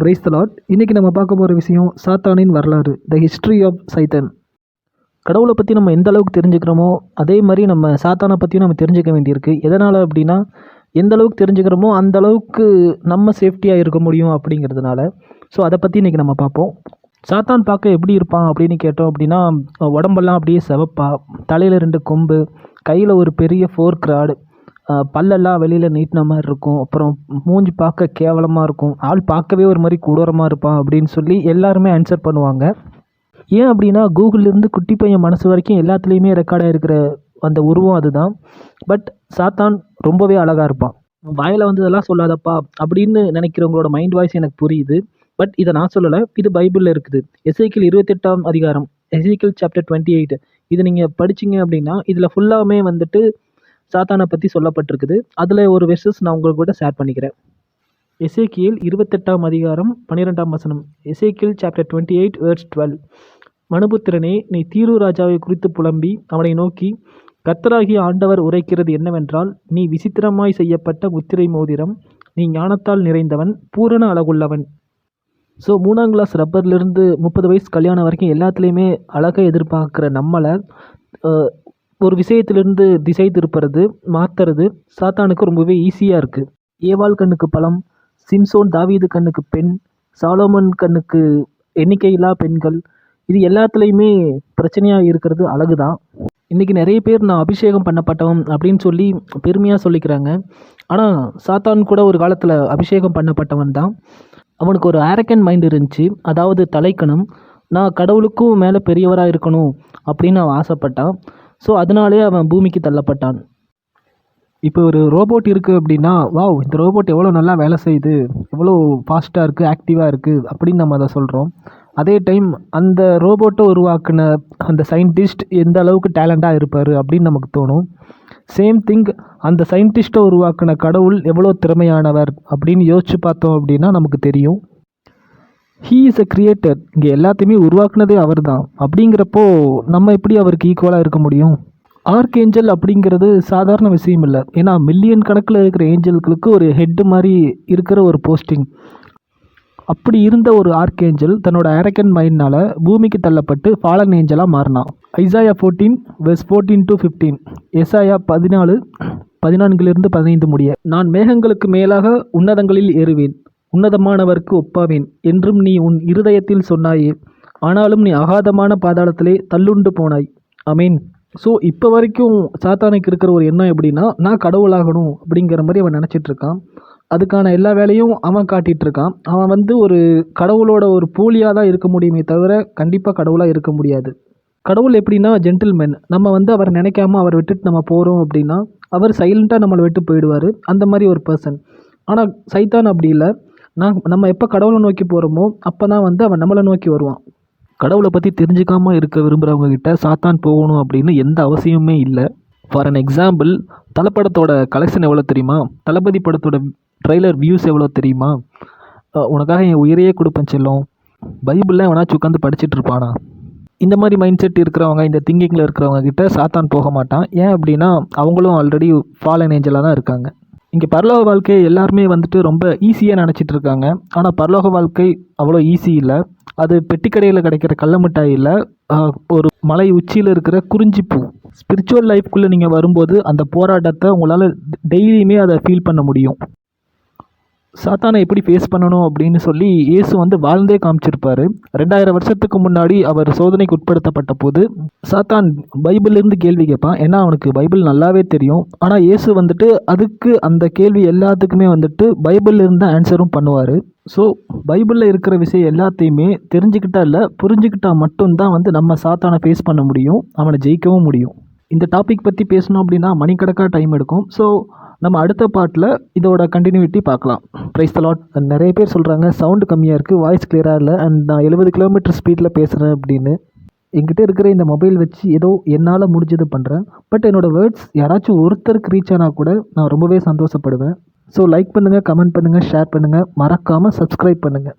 Price தலாட் இன்றைக்கி நம்ம பார்க்க போகிற விஷயம் சாத்தானின் வரலாறு த ஹிஸ்ட்ரி ஆஃப் சைத்தன் கடவுளை பற்றி நம்ம எந்த அளவுக்கு தெரிஞ்சுக்கிறோமோ அதே மாதிரி நம்ம சாத்தானை பற்றியும் நம்ம தெரிஞ்சுக்க வேண்டியிருக்கு. எதனால் அப்படின்னா எந்த அளவுக்கு தெரிஞ்சுக்கிறோமோ அந்த அளவுக்கு நம்ம சேஃப்டியாக இருக்க முடியும் அப்படிங்கிறதுனால. ஸோ அதை பற்றி இன்றைக்கி நம்ம பார்ப்போம். சாத்தான் பார்க்க எப்படி இருப்பான் அப்படின்னு கேட்டோம் அப்படின்னா உடம்பெல்லாம் அப்படியே செவப்பா தலையில் ரெண்டு கொம்பு கையில் ஒரு பெரிய ஃபோர்க் ராடு பல்லெல்லாம் வெளியில் நீட்டின மாதிரி இருக்கும். அப்புறம் மூஞ்சி பார்க்க கேவலமாக இருக்கும். ஆள் பார்க்கவே ஒரு மாதிரி கொடூரமாக இருப்பான் அப்படின்னு சொல்லி எல்லாருமே ஆன்சர் பண்ணுவாங்க. ஏன் அப்படின்னா கூகுள்லேருந்து குட்டி பையன் மனசு வரைக்கும் எல்லாத்துலேயுமே ரெக்கார்டாக இருக்கிற அந்த உருவம் அதுதான். பட் சாத்தான் ரொம்பவே அழகாக இருப்பான். வாயில் வந்ததெல்லாம் சொல்லாதப்பா அப்படின்னு நினைக்கிறவங்களோட மைண்ட் வாய்ஸ் எனக்கு புரியுது. பட் இதை நான் சொல்லலை. இது பைபிளில் இருக்குது. எஸ்ஐக்கிள் இருபத்தெட்டாம் அதிகாரம் எஸ்ஐக்கிள் சாப்டர் டுவெண்ட்டி எயிட் இது நீங்கள் படிச்சிங்க அப்படின்னா இதில் ஃபுல்லாமே வந்துட்டு சாத்தானை பற்றி சொல்லப்பட்டிருக்குது. அதில் ஒரு வெர்சஸ் நான் உங்களுக்கு கூட ஷேர் பண்ணிக்கிறேன். எசேக்கியல் இருபத்தெட்டாம் அதிகாரம் பன்னிரெண்டாம் வசனம். Ezekiel chapter twenty eight verse twelve மனுபுத்திரனே நீ தீரு ராஜாவை குறித்து புலம்பி அவனை நோக்கி கர்த்தராகிய ஆண்டவர் உரைக்கிறது என்னவென்றால் நீ விசித்திரமாய் செய்யப்பட்ட முத்திரை மோதிரம் நீ ஞானத்தால் நிறைந்தவன் பூரண அழகுள்ளவன். ஸோ மூணாம் கிளாஸ் ரப்பர்லேருந்து முப்பது வயசு கல்யாணம் வரைக்கும் எல்லாத்துலேயுமே அழகை எதிர்பார்க்குற நம்மளை ஒரு விஷயத்திலிருந்து திசை திருப்புறது மாற்றுறது சாத்தானுக்கு ரொம்பவே ஈஸியாக இருக்குது ஏவாள் கண்ணுக்கு பழம் சிம்சோன் தாவீது கண்ணுக்கு பெண் சாலோமன் கண்ணுக்கு எண்ணிக்கையில்லா பெண்கள் இது எல்லாத்துலேயுமே பிரச்சனையாக இருக்கிறது அழகு தான் இன்றைக்கி நிறைய பேர் நான் அபிஷேகம் பண்ணப்பட்டவன் அப்படின்னு சொல்லி பெருமையாக சொல்லிக்கிறாங்க. ஆனால் சாத்தான் கூட ஒரு காலத்தில் அபிஷேகம் பண்ணப்பட்டவன் தான். அவனுக்கு ஒரு ஆரக்கன் மைண்ட் இருந்துச்சு. அதாவது தலைக்கணும் நான் கடவுளுக்கும் மேலே பெரியவராக இருக்கணும் அப்படின்னு அவன் ஆசைப்பட்டான். ஸோ அதனாலே அவன் பூமிக்கு தள்ளப்பட்டான். இப்போ ஒரு ரோபோட் இருக்குது அப்படின்னா வாவ் இந்த ரோபோட் எவ்வளோ நல்லா வேலை செய்யுது எவ்வளோ ஃபாஸ்ட்டாக இருக்குது ஆக்டிவாக இருக்குது அப்படின்னு நம்ம அதை சொல்கிறோம் அதே டைம் அந்த ரோபோட்டை உருவாக்குன அந்த சயின்டிஸ்ட் எந்த அளவுக்கு டேலண்ட்டாக இருப்பார் அப்படின்னு நமக்கு தோணும். சேம் திங் அந்த சயின்டிஸ்ட்டை உருவாக்கின கடவுள் எவ்வளோ திறமையானவர் அப்படின்னு யோசிச்சு பார்த்தோம் அப்படின்னா நமக்கு தெரியும். ஹீ இஸ் அ கிரியேட்டர் இங்கே எல்லாத்தையுமே உருவாக்குனதே அவர் தான் அப்படிங்கிறப்போ நம்ம எப்படி அவருக்கு ஈக்குவலாக இருக்க முடியும்? ஆர்க் ஏஞ்சல் அப்படிங்கிறது சாதாரண விஷயம் இல்லை. ஏன்னா மில்லியன் கணக்கில் இருக்கிற ஏஞ்சல்களுக்கு ஒரு ஹெட்டு மாதிரி இருக்கிற ஒரு போஸ்டிங் அப்படி இருந்த ஒரு ஆர்க் ஏஞ்சல் தன்னோட அரக்கன் மைண்ட்னால் பூமிக்கு தள்ளப்பட்டு ஃபாலன் ஏஞ்சலாக மாறினான். Isaiah fourteen verse fourteen to fifteen எஸ்ஐயா பதினாலு பதினான்கிலிருந்து பதினைந்து முடிய நான் மேகங்களுக்கு மேலாக உன்னதங்களில் ஏறுவேன். உன்னதமானவர்க்கு ஒப்பாவேன். என்றும் நீ உன் இருதயத்தில் சொன்னாயே ஆனாலும் நீ அகாதமான பாதாளத்திலே தள்ளுண்டு போனாய். அமீன் ஸோ இப்போ வரைக்கும் சாத்தானுக்கு இருக்கிற ஒரு எண்ணம் எப்படின்னா நான் கடவுளாகணும் அப்படிங்கிற மாதிரி அவன் நினச்சிட்ருக்கான். அதுக்கான எல்லா வேலையும் அவன் காட்டிகிட்ருக்கான் அவன் வந்து ஒரு கடவுளோட ஒரு போலியாக தான் இருக்க முடியுமே தவிர கண்டிப்பாக கடவுளாக இருக்க முடியாது. கடவுள் எப்படின்னா ஜென்டில்மேன் நம்ம வந்து அவர் நினைக்காம அவர் விட்டுட்டு நம்ம போகிறோம் அப்படின்னா அவர் சைலண்ட்டாக நம்மளை விட்டு போயிடுவார். அந்த மாதிரி ஒரு பர்சன் ஆனால் சைத்தான் அப்படி இல்லை. நான் நம்ம எப்போ கடவுளை நோக்கி போகிறோமோ அப்போ தான் வந்து அவன் நம்மளை நோக்கி வருவான். கடவுளை பற்றி தெரிஞ்சுக்காமல் இருக்க விரும்புகிறவங்க கிட்ட சாத்தான் போகணும் அப்படின்னு எந்த அவசியமே இல்லை. ஃபார் அன் எக்ஸாம்பிள் தலைப்படத்தோட கலெக்ஷன் எவ்வளோ தெரியுமா? தளபதி படத்தோட ட்ரெய்லர் வியூஸ் எவ்வளோ தெரியுமா? உனக்காக என் உயிரையே கொடுப்பேன் செல்லும். பைபிளில் எவனாச்சும் உட்காந்து படிச்சுட்டு இருப்பானா? இந்த மாதிரி மைண்ட் செட் இருக்கிறவங்க இந்த திங்கிங்கில் இருக்கிறவங்க கிட்ட சாத்தான் போக மாட்டான். ஏன் அப்படின்னா அவங்களும் ஆல்ரெடி ஃபாலன் ஏஞ்சலாக தான் இருக்காங்க. இங்கே பரலோக வாழ்க்கை எல்லாருமே வந்துட்டு ரொம்ப ஈஸியாக நினச்சிட்டு இருக்காங்க. ஆனால் பரலோக வாழ்க்கை அவ்வளோ ஈஸி இல்லை. அது பெட்டிக்கடையில் கிடைக்கிற கள்ள மிட்டாய் இல்லை. ஒரு மலை உச்சியில் இருக்கிற குறிஞ்சி பூ. ஸ்பிரிச்சுவல் லைஃப்குள்ளே நீங்கள் வரும்போது அந்த போராட்டத்தை உங்களால் டெய்லியுமே அதை ஃபீல் பண்ண முடியும். சாத்தானை எப்படி ஃபேஸ் பண்ணணும் அப்படின்னு சொல்லி இயேசு வந்து வாழ்ந்தே காமிச்சிருப்பாரு. ரெண்டாயிரம் வருஷத்துக்கு முன்னாடி அவர் சோதனைக்கு உட்படுத்தப்பட்ட போது சாத்தான் பைபிள்லேருந்து கேள்வி கேட்பான் ஏன்னா அவனுக்கு பைபிள் நல்லாவே தெரியும். ஆனால் இயேசு வந்துட்டு அதுக்கு அந்த கேள்வி எல்லாத்துக்குமே வந்துட்டு பைபிள்லேருந்து ஆன்சரும் பண்ணுவார். ஸோ பைபிளில் இருக்கிற விஷயம் எல்லாத்தையுமே தெரிஞ்சுக்கிட்டா இல்லை புரிஞ்சுக்கிட்டா மட்டும்தான் வந்து நம்ம சாத்தானை ஃபேஸ் பண்ண முடியும் அவனை ஜெயிக்கவும் முடியும். இந்த டாபிக் பற்றி பேசணும் அப்படின்னா மணிக்கணக்காக டைம் எடுக்கும். ஸோ நம்ம அடுத்த பாட்டில் இதோட கண்டினியூட்டி பார்க்கலாம். ப்ரைஸ் தலாட் நிறைய பேர் சொல்கிறாங்க சவுண்டு கம்மியாக இருக்குது வாய்ஸ் கிளியராக இல்லை. அண்ட் நான் எழுபது கிலோமீட்டர் ஸ்பீடில் பேசுகிறேன் அப்படின்னு. என்கிட்ட இருக்கிற இந்த மொபைல் வச்சு ஏதோ என்னால் முடிஞ்சது பண்ணுறேன் பட் என்னோடய வேர்ட்ஸ் யாராச்சும் ஒருத்தருக்கு ரீச் ஆனால் கூட நான் ரொம்பவே சந்தோஷப்படுவேன். ஸோ லைக் பண்ணுங்கள் கமெண்ட் பண்ணுங்கள் ஷேர் பண்ணுங்கள் மறக்காமல் சப்ஸ்கிரைப் பண்ணுங்கள்